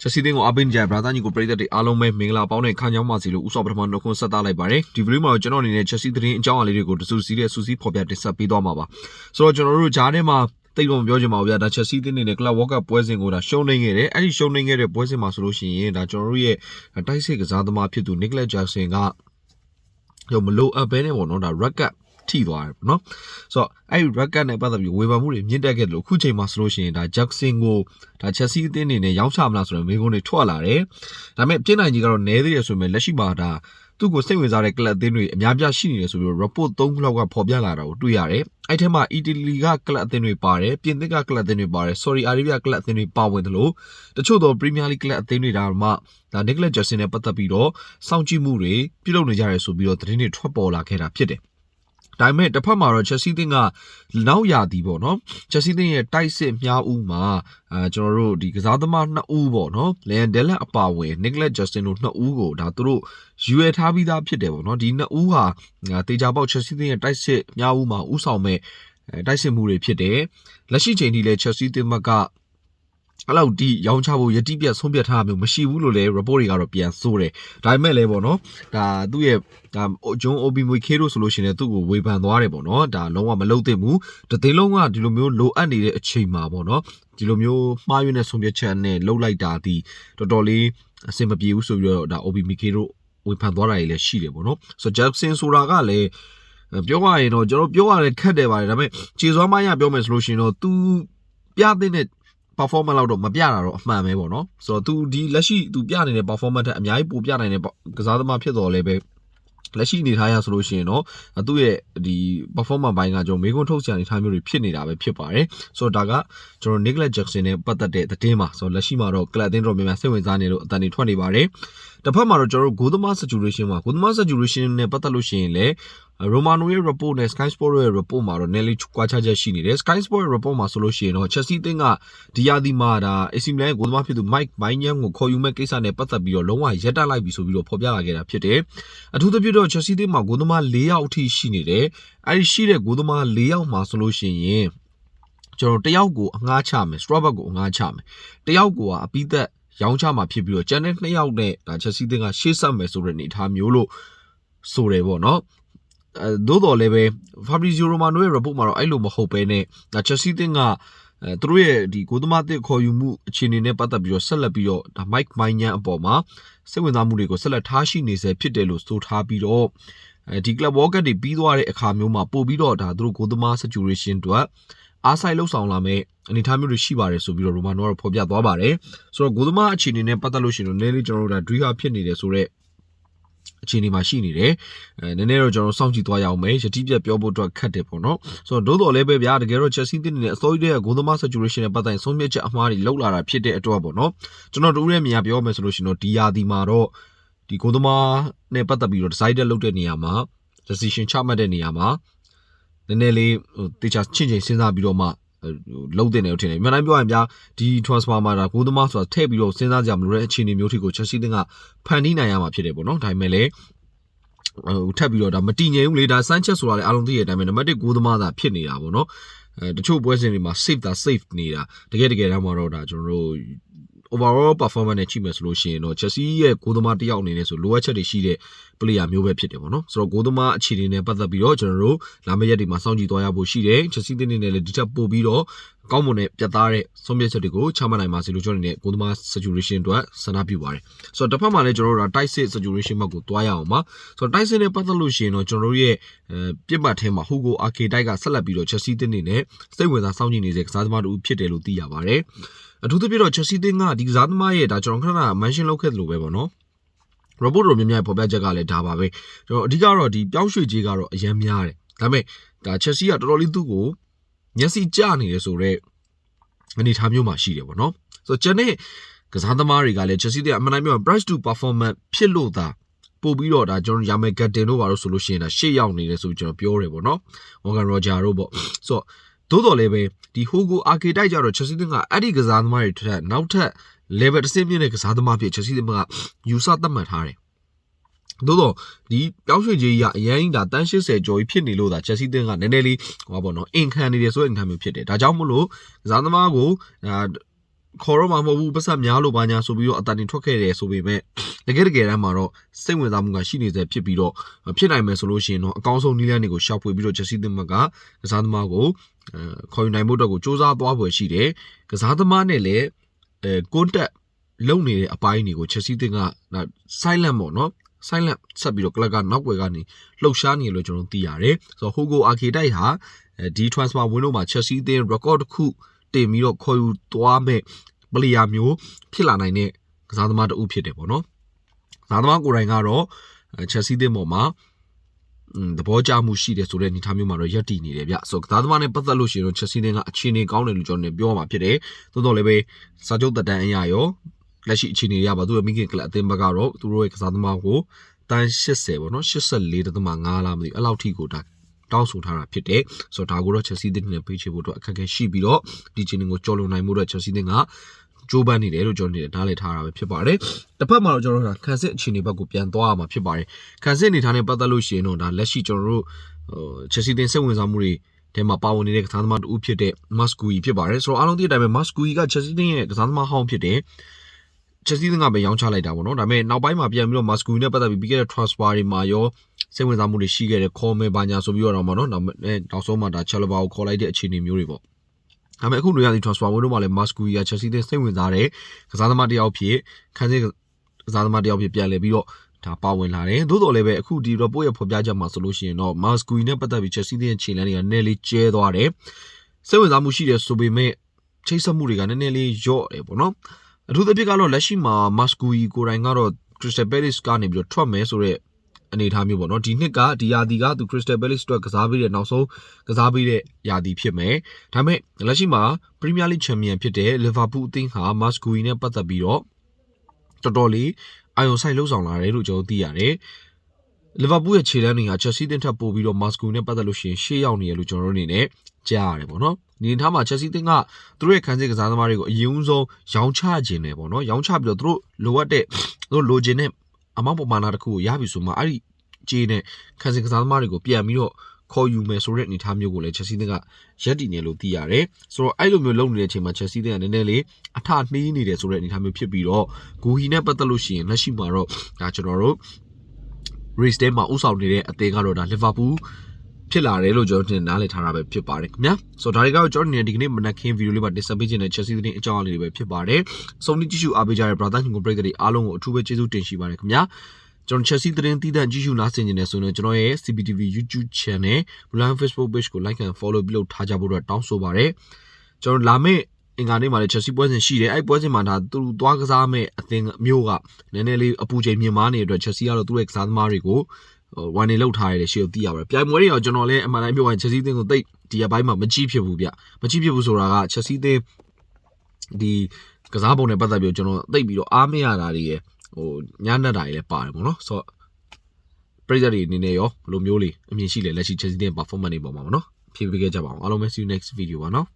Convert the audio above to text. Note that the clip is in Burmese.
ချက်စီတင်းကိုအပင်းကြဘရာသာညီကိုပြည်သက်တွေအားလုံးပဲမင်္ဂလာပေါင်းနဲ့ခါညောင်းပါစီလို့ဥစွာပထမနှုတ်ခွန်းဆက်သလိုက်ပါတယ်ဒီဗီဒီယိုမှာတော့ကျွန်တော်အနေနဲ့ချက်စီသတင်းအကြောင်းအရာလေးတွေကိုတစူစီတဲ့စူစီဖော်ပြတင်ဆက်ပေးသွားမှာပါဆိုတော့ကျွန်တော်တို့ဂျားထဲမှာတိတ်တော့မပြောချင်ပါဘူးဗျာဒါချက်စီတင်းနေနဲ့ Club World Cup ပွဲစဉ်ကိုဒါရှုံးနေခဲ့တယ်အဲ့ဒီရှုံးနေခဲ့တဲ့ပွဲစဉ်မှာဆိုလို့ရှိရင်ဒါကျွန်တော်တို့ရဲ့တိုက်စစ်ကစားသမားဖြစ်သူ Nicholas Jackson ကရောမလို့အပ်ပဲနဲ့ပေါ့နော်ဒါ record ထိသွားတယ်ပေါ့နော်ဆိုတော့အဲ့ဒီ record နဲ့ပတ်သက်ပြီးဝေဖန်မှုတွေမြင့်တက်ခဲ့တယ်လို့အခုချိန်မှာဆိုလို့ရှိရင်ဒါ Jackson ကိုဒါ Chelsea အသင်းအနေနဲ့ရောင်းချမလားဆိုတော့မိကုန်းတွေထွက်လာတယ်ဒါပေမဲ့ပြင်နိုင်ကြီးကတော့နဲသေးတယ်ဆိုပေမဲ့လက်ရှိမှာဒါသူ့ကိုစိတ်ဝင်စားတဲ့ကလပ်အသင်းတွေအများပြရှိနေတယ်ဆိုပြီး report 3ခုလောက်ကဖော်ပြလာတာကိုတွေ့ရတယ်အဲ့ထဲမှာ Italy ကကလပ်အသင်းတွေပါတယ်ပြင်သစ်ကကလပ်အသင်းတွေပါတယ် Saudi Arabia ကလပ်အသင်းတွေပါဝင်တယ်လို့တချို့သော Premier League ကလပ်အသင်းတွေဒါမှဒါ Nicholas Jackson နဲ့ပတ်သက်ပြီးတော့စောင့်ကြည့်မှုတွေပြုလုပ်နေကြရဲဆိုပြီးတော့သတင်းတွေထွက်ပေါ်လာခဲ့တာဖြစ်တယ် ဒါပေမဲ့တစ်ဖက်မှာတော့ Chelsea တင်းကနောက်ရာသီပေါ့နော် Chelsea တင်းရဲ့တိုက်စစ်မြားဦးမှာအဲကျွန်တော်တို့ဒီကစားသမားနှစ်ဦးပေါ့နော် Leon Della အပါဝင် Nicholas Justin တို့နှစ်ဦးကိုဒါသူတို့ယူရထားပြီးသားဖြစ်တယ်ပေါ့နော်ဒီနှစ်ဦးဟာတေချာပေါက် Chelsea တင်းရဲ့တိုက်စစ်မြားဦးမှာဥဆောင်မဲ့တိုက်စစ်မှုတွေဖြစ်တယ်လက်ရှိချိန်ထိလည်း Chelsea တင်းဘက်က အဲ့လောက်ဒီရောင်းချဖို့ယတိပြတ်ဆုံးဖြတ်ထားမျိုးမရှိဘူးလို့လည်း report တွေကတော့ပြန်ဆိုတယ်ဒါပေမဲ့လည်းပေါ့နော်ဒါသူ့ရဲ့ဒါဂျွန်အိုဘီမွေခေတို့ဆိုလို့ရှိရင်သူ့ကိုဝေဖန်သွားတယ်ပေါ့နော်ဒါလုံးဝမလုပ်သင့်ဘူးတသိန်းလုံးကဒီလိုမျိုးလိုအပ်နေတဲ့အချိန်မှာပေါ့နော်ဒီလိုမျိုးမှားယွင်းတဲ့ဆုံးဖြတ်ချက်နဲ့လှုပ်လိုက်တာဒီတော်တော်လေးအဆင်မပြေဘူးဆိုပြီးတော့ဒါအိုဘီမီခေတို့ဝေဖန်သွားတာတွေလည်းရှိတယ်ပေါ့နော်ဆိုတော့ဂျက်ဆင်ဆိုတာကလည်းပြောရရင်တော့ကျွန်တော်ပြောရတယ်ခက်တယ်ပါတယ်ဒါပေမဲ့ခြေစွမ်းမရပြောမယ်ဆိုလို့ရှိရင်တော့ तू ပြတဲ့ performance လောက်တော့မပြတာတော့အမှန်ပဲပေါ့နော်ဆိုတော့ तू ဒီလက်ရှိ तू ပြနေတဲ့ performance ထက်အများကြီးပိုပြနိုင်တဲ့ကစားသမားဖြစ်တော်လဲပဲလက်ရှိအနေထားရဆိုလို့ရှိရင်တော့သူ့ရဲ့ဒီ performance ဘိုင်းကကျွန်တော်မေကွန်းထုတ်စရာအနေထားမျိုးတွေဖြစ်နေတာပဲဖြစ်ပါတယ်ဆိုတော့ဒါကကျွန်တော် Nicholas Jackson နဲ့ပတ်သက်တဲ့သတင်းပါဆိုတော့လက်ရှိမှာတော့ club အသင်းတော်များများစိတ်ဝင်စားနေလို့အတန်တွေထွက်နေပါတယ်တစ်ဖက်မှာတော့ကျွန်တော်တို့ goal thama saturation မှာ goal thama saturation နဲ့ပတ်သက်လို့ရှိရင်လည်း Romano ရဲ့ report နဲ့ Sky Sport ရဲ့ report မှာတော့ Nelly ကွာခြားချက်ရှိနေတယ် Sky Sport ရဲ့ report မှာဆိုလို့ရှိရင်တော့ Chelsea အသင်းကဒီယာဒီမှာဒါ AC Milan ရဲ့ goal thama ဖြစ်သူ Mike Maignan ကိုခေါ်ယူမဲ့ကိစ္စနဲ့ပတ်သက်ပြီးတော့လုံးဝရက်တက်လိုက်ပြီဆိုပြီးတော့ဖော်ပြလာခဲ့တာဖြစ်တယ်အထူးသဖြင့်တော့ Chelsea အသင်းမှာ goal thama ၄ယောက်အထိရှိနေတယ်အဲဒီရှိတဲ့ goal thama ၄ယောက်မှာဆိုလို့ရှိရင်ကျွန်တော်တယောက်ကိုအငှားချမယ် Strawberry ကိုအငှားချမယ်တယောက်ကိုကအပိသက်ရောင်းချမှာဖြစ်ပြီးတော့ကျန်တဲ့နှစ်ယောက်နဲ့ဒါချက်စီးတင်ကရှေ့ဆက်မယ်ဆိုတဲ့အနေအထားမျိုးလို့ဆိုတယ်ပေါ့နော်အဲ သို့တော်လည်းပဲ Fabrizio Romano ရဲ့ report မှာတော့အဲ့လိုမဟုတ်ပဲနဲ့ဒါ Chelsea တင်ကအဲသူတို့ရဲ့ဒီကိုသမားတစ်ခေါ်ယူမှုအခြေအနေနဲ့ပတ်သက်ပြီးတော့ဆက်လက်ပြီးတော့ဒါ Mike Maignan အပေါ်မှာစိတ်ဝင်စားမှုတွေကိုဆက်လက်ထားရှိနေစေဖြစ်တယ်လို့ဆိုထားပြီးတော့အဲဒီ Club World Cup တွေပြီးသွားတဲ့အခါမျိုးမှာပို့ပြီးတော့ဒါသူတို့ကိုသမား situation အတွက်အားဆိုင်လှုပ်ဆောင်လာမဲ့အနေအထားမျိုးတွေရှိပါတယ်ဆိုပြီးတော့ရိုမာနိုကတော့ဖော်ပြသွားပါတယ်ဆိုတော့ဂိုသမားအခြေအနေနဲ့ပတ်သက်လို့ရှိရင်တော့နည်းနည်းကျွန်တော်တို့ဒါဒရီဟာဖြစ်နေတယ်ဆိုတော့ အခြေအနေမှာရှိနေတယ်အဲနည်းနည်းတော့ကျွန်တော်စောင့်ကြည့်သွားရအောင်မယ်ယတိပြတ်ပြောဖို့အတွက်ခက်တယ်ပေါ့နော်ဆိုတော့ဒို့တော်လည်းပဲဗျာတကယ်တော့ Chelsea တင်းနေတဲ့အစိုးရရဲ့ဂိုသမား saturation နဲ့ပတ်သက်ဆုံးဖြတ်ချက်အမှားတွေလောက်လာတာဖြစ်တဲ့အတွက်ပေါ့နော်ကျွန်တော်တို့ရဲ့မြင်ရပြောမယ်ဆိုလို့ရှိရင်တော့ဒီယာဒီမှာတော့ဒီဂိုသမားနဲ့ပတ်သက်ပြီးတော့ decided လုပ်တဲ့နေရာမှာ decision ချမှတ်တဲ့နေရာမှာနည်းနည်းလေးဟိုတေချာချင့်ချိန်စဉ်းစားပြီးတော့မှ လုံးတင်တယ်လို့ထင်တယ်။မြန်မာတိုင်းပြောရင်ဗျာဒီ transfer မှာဒါကိုသမားဆိုတာထည့်ပြီးတော့စဉ်းစားကြမလို့တဲ့အခြေအနေမျိုးထိကို Chelsea တင်းကဖန်တီးနိုင်ရမှာဖြစ်တယ်ပေါ့နော်။ဒါပေမဲ့လည်းဟိုထပ်ပြီးတော့ဒါမတည်ငြိမ်ဘူးလေဒါ Sanchez ဆိုတာလည်းအားလုံးသိရတဲ့အတိုင်းပဲနံပါတ်1ကိုသမားသာဖြစ်နေတာပေါ့နော်။အဲတချို့ပွဲစဉ်တွေမှာ save တာ save နေတာတကယ်တကယ်တမ်းမှာတော့ဒါကျွန်တော်တို့ overall performance နဲ့ကြည့်မယ်ဆိုလို့ရှိရင်တော့ Chelsea ရဲ့ဂိုးသမားတစ်ယောက်အနေနဲ့ဆိုလိုအပ်ချက်တွေရှိတဲ့ player မျိုးပဲဖြစ်တယ်ပေါ့နော်ဆိုတော့ဂိုးသမားအခြေအနေနဲ့ပတ်သက်ပြီးတော့ကျွန်တော်တို့လာမယ့်ရက်တွေမှာစောင့်ကြည့်သွားရဖို့ရှိတယ် Chelsea တင်းနေနဲ့လည်းဒီချက်ပို့ပြီးတော့ကောင်းမွန်တဲ့ပြတ်သားတဲ့ဆုံးဖြတ်ချက်တွေကိုချမှတ်နိုင်ပါစေလို့ကျွန်တော်အနေနဲ့ဂိုးသမား situation အတွက်ဆန္ဒပြုပါတယ်ဆိုတော့တစ်ဖက်မှာလည်းကျွန်တော်တို့က tight sit situation ဘက်ကိုသွားရအောင်ပါဆိုတော့ tight sit နဲ့ပတ်သက်လို့ရှိရင်တော့ကျွန်တော်တို့ရဲ့ပြစ်မှတ်ထဲမှာ Hugo Archetype ကဆက်လက်ပြီးတော့ Chelsea တင်းနေနဲ့စိတ်ဝင်စားစောင့်ကြည့်နေတဲ့ကစားသမားတို့ဖြစ်တယ်လို့သိရပါတယ် အထူးသဖြင့်တော့ Chelsea တင်းကဒီကစားသမားရဲ့ဒါကျွန်တော်ခဏခဏ mention လုပ်ခဲ့သလိုပဲပေါ့နော် report တို့များများပေါ်ပြချက်ကလည်းဒါပါပဲကျွန်တော်အဓိကတော့ဒီပြောင်းရွှေ့ကြီးကတော့အရင်များတယ်ဒါပေမဲ့ဒါ Chelsea ကတော်တော်လေးသူ့ကိုမျက်စိကျနေတယ်ဆိုတော့အနေထားမျိုးမှာရှိတယ်ပေါ့နော်ဆိုတော့ကျန်တဲ့ကစားသမားတွေကလည်း Chelsea တဲ့အမှန်တိုင်းပြော price to performance ဖြစ်လို့သာပို့ပြီးတော့ဒါကျွန်တော်ရာမယ်ဂတ်တင်တို့ပါလို့ဆိုလို့ရှိရင်ဒါရှေ့ရောက်နေတယ်ဆိုပြီးကျွန်တော်ပြောတယ်ပေါ့နော် Morgan Roger တို့ပေါ့ဆိုတော့ သို့တော်လည်းပဲဒီ Hugo Archetype ကြတော့ Chelsea ကအဲ့ဒီကစားသမားတွေထက်နောက်ထပ် level တစ်ဆင့်မြင့်တဲ့ကစားသမားဖြစ် Chelsea ကယူဆသတ်မှတ်ထားတယ်သို့တော့ဒီပြောင်းရွှေ့ကြီးကအရင်ဒါတန်း80ကျော်ကြီးဖြစ်နေလို့ဒါ Chelsea တင်းကနည်းနည်းလေးဟောပါတော့အင်ခံနေတယ်ဆိုတဲ့အနေအထားမျိုးဖြစ်တယ်ဒါကြောင့်မို့လို့ကစားသမားကိုဒါခေါ်တော့မှမဟုတ်ဘူးပတ်စံများလို့ပါညာဆိုပြီးတော့အတန်တင်ထွက်ခဲ့တယ်ဆိုပေမဲ့ တကယ်တကယ်တမ်းမှာတော့စိတ်ဝင်စားမှုကရှိနေစေဖြစ်ပြီးတော့ဖြစ်နိုင်မယ်ဆိုလို့ရှိရင်တော့အကောင်းဆုံးနည်းလမ်းတွေကိုရှာဖွေပြီးတော့ချက်စီသင်းမကကစားသမားကိုအဲခေါ်ယူနိုင်ဖို့အတွက်ကိုစူးစမ်းသွားဖွယ်ရှိတယ်ကစားသမားနဲ့လည်းအဲကွန်တက်လုံနေတဲ့အပိုင်းတွေကိုချက်စီသင်းက silent ပေါ့နော် silent ဆက်ပြီးတော့ club ကနောက်ွယ်ကနေလှုပ်ရှားနေတယ်လို့ကျွန်တော်သိရတယ်ဆိုတော့ Hugo Arcade ဟာဒီ transfer window မှာ Chelsea အသင်း record တစ်ခုတင်ပြီးတော့ခေါ်ယူသွားမဲ့ player မျိုးဖြစ်လာနိုင်တဲ့ကစားသမားတဦးဖြစ်တယ်ပေါ့နော် ကစားသမားကိုယ်တိုင်ကတော့ Chelsea အသင်းပေါ်မှာอืมသဘောကျမှုရှိတယ်ဆိုတဲ့အနေအထားမျိုးမှာတော့ရက်တည်နေတယ်ဗျဆိုတော့ကစားသမားနဲ့ပတ်သက်လို့ရှိရင်တော့ Chelsea အသင်းကအခြေအနေကောင်းတယ်လို့ကျွန်တော်ပြောမှာဖြစ်တယ်သို့တော်လည်းပဲစာချုပ်တက်တန်းအရာရောလက်ရှိအခြေအနေရပါသူ့ရဲ့မိခင်ကလပ်အသင်းဘက်ကတော့သူတို့ရဲ့ကစားသမားကိုတန်း80ပေါ့နော်84.5လားမသိဘူးအဲ့လောက်ထိကိုဒါတောင်းဆိုထားတာဖြစ်တယ်ဆိုတော့ဒါကိုတော့ Chelsea အသင်းနဲ့ပေးချေဖို့အတွက်အခက်အခဲရှိပြီးတော့ဒီချိန်ကိုကြော်လွန်နိုင်မှုအတွက် Chelsea အသင်းက ကြိုးပမ်းနေတယ်လို့ကျွန်တော်တို့နားလည်ထားတာပဲဖြစ်ပါတယ်တစ်ဖက်မှာတော့ကျွန်တော်တို့ကခံစစ်အခြေအနေဘက်ကိုပြန်သွားရမှာဖြစ်ပါတယ်ခံစစ်အနေထားနဲ့ပတ်သက်လို့ရှိရင်တော့ဒါလက်ရှိကျွန်တော်တို့ဟို Chelsea အသင်းစိတ်ဝင်စားမှုတွေထဲမှာပါဝင်နေတဲ့ကစားသမားတဦးဖြစ်တဲ့ Mascui ဖြစ်ပါတယ်ဆိုတော့အားလုံးသိတဲ့အတိုင်းပဲ Mascui က Chelsea အသင်းရဲ့ကစားသမားဟောင်းဖြစ်တယ် Chelsea ကပဲရောင်းချလိုက်တာပေါ့နော်ဒါပေမဲ့နောက်ပိုင်းမှာပြန်ပြီးတော့ Mascui နဲ့ပတ်သက်ပြီးပြီးခဲ့တဲ့ transfer တွေမှာရောစိတ်ဝင်စားမှုတွေရှိခဲ့တဲ့ခေါ်မယ်ဘာညာဆိုပြီးတော့ပေါ့နော်နောက်နောက်ဆုံးမှာဒါ Chalaba ကိုခေါ်လိုက်တဲ့အခြေအနေမျိုးတွေပေါ့ ဒါပေမဲ့အခုလိုရတဲ့ transfer ဝင်တော့မှလည်း Mascui က Chelsea နဲ့စိတ်ဝင်စားတဲ့ကစားသမားတစ်ယောက်ဖြစ်ခန်းစစ်ကစားသမားတစ်ယောက်ဖြစ်ပြန်လည်ပြီးတော့ဒါပါဝင်လာတယ်သို့တော်လည်းပဲအခုဒီ report ရဲ့ဖော်ပြချက်မှာဆိုလို့ရှိရင်တော့ Mascui နဲ့ပတ်သက်ပြီး Chelsea ရဲ့ခြေလမ်းတွေကနည်းနည်းလေးကျဲသွားတယ်စိတ်ဝင်စားမှုရှိတယ်ဆိုပေမဲ့ချိတ်ဆက်မှုတွေကနည်းနည်းလေးညော့တယ်ပေါ့နော်အထူးသဖြင့်ကတော့လက်ရှိမှာမတ်စကူီကိုယ်တိုင်ကတော့ Crystal Palace ကနေပြီးတော့ထွက်မယ်ဆိုတော့ အနေအထားမျိုးပေါ့နော်ဒီနှစ်ကဒီယာဒီကသူ Crystal Palace အတွက်ကစားပေးတဲ့နောက်ဆုံးကစားပေးတဲ့ယာဒီဖြစ်မယ်ဒါပေမဲ့လက်ရှိမှာ Premier League Champion ဖြစ်တဲ့ Liverpool အသင်းဟာ Mascui နဲ့ပတ်သက်ပြီးတော့တော်တော်လေးအာရုံစိုက်လှုပ်ဆောင်လာတယ်လို့ကျွန်တော်သိရတယ်လီဗာပူးရဲ့ခြေတန်းတွေက Chelsea တင်ထပ်ပို့ပြီးတော့ Moscow နဲ့ပတ်သက်လို့ရှိရင်ရှေ့ရောက်နေရလို့ကျွန်တော်တို့အနေနဲ့ကြားရတယ်ပေါ့နော်။ဒီထားမှာ Chelsea တင်ကသူတို့ရဲ့ခံစစ်ကစားသမားတွေကိုအရင်ဆုံးရောင်းချခြင်းတယ်ပေါ့နော်။ရောင်းချပြီးတော့သူတို့လိုအပ်တဲ့သူတို့လိုချင်တဲ့ အမောက်ပမာဏတစ်ခုကိုရပြီဆိုမှအဲ့ဒီကြေးနဲ့ခံစစ်ကစားသမားတွေကိုပြန်ပြီးတော့ခေါ်ယူမယ်ဆိုတဲ့အနေအထားမျိုးကိုလည်း Chelsea တင်ကရက်တည်နေလို့သိရတယ်။ဆိုတော့အဲ့လိုမျိုးလုပ်နေတဲ့အချိန်မှာ Chelsea တင်ကနည်းနည်းလေးအထနှီးနေတယ်ဆိုတဲ့အနေအထားမျိုးဖြစ်ပြီးတော့ဂူဟီနဲ့ပတ်သက်လို့ရှိရင်လက်ရှိမှာတော့ဒါကျွန်တော်တို့ race ထဲမှာဥဆောင်နေတဲ့အသင်းကတော့ဒါ Liverpool ဖြစ်လာတယ်လို့ကျွန်တော်တင်နားလည်ထားတာပဲဖြစ်ပါတယ်ခင်ဗျာဆိုတော့ဒါတွေကတော့ကျွန်တော်နေဒီကနေ့မနက်ခင်းဗီဒီယိုလေးမှာတင်ဆက်ပေးခြင်းတဲ့ Chelsea သတင်းအကြောင်းအရာလေးတွေပဲဖြစ်ပါတယ်စုံလီကြည့်ရှုအားပေးကြတဲ့ brother ညီကိုပရိသတ်တွေအားလုံးကိုအထူးပဲကျေးဇူးတင်ရှိပါတယ်ခင်ဗျာကျွန်တော် Chelsea သတင်းတည်တံ့ကြည့်ရှုနားဆင်နေတယ်ဆိုရင်ကျွန်တော်ရဲ့ CPTV YouTube channel Mulan Facebook page ကို like and follow ပြုလုပ်ထားကြဖို့တော့တောင်းဆိုပါရစေကျွန်တော်လာမယ့်အင်္ဂါနေ့မှာလည်း Chelsea ပွဲစဉ်ရှိတယ်အဲ့ပွဲစဉ်မှာဒါသူသွားကစားမဲ့အသင်းမျိုးကနည်းနည်းလေးအပူချိန်မြင့်မားနေတဲ့အတွက် Chelsea ကတော့သူ့ရဲ့ကစားသမားတွေကို ဝန်နေလောက်ထားရတဲ့ရှေ့ကိုသိရပါတယ်ပြိုင်ပွဲတွေတော့ကျွန်တော်လည်းအမှန်တိုင်းပြောရင် Chelsea အသင်းကိုတိတ်ဒီအပိုင်းမှာမကြည့်ဖြစ်ဘူးဗျမကြည့်ဖြစ်ဘူးဆိုတာက Chelsea အသင်းဒီကစားပုံနဲ့ပတ်သက်ပြီးကျွန်တော်တိတ်ပြီးတော့အားမရတာတွေရဟိုညံ့နေတာတွေလည်းပါတယ်ပေါ့နော်ဆိုတော့ပရိသတ်တွေအနေနဲ့ရောဘယ်လိုမျိုးလေးအမြင်ရှိလဲလက်ရှိ Chelsea အသင်း performance တွေပေါ်မှာပေါ့နော်ဖြည့်ပေးခဲ့ကြပါအောင်အားလုံးပဲ see you next video ပါနော်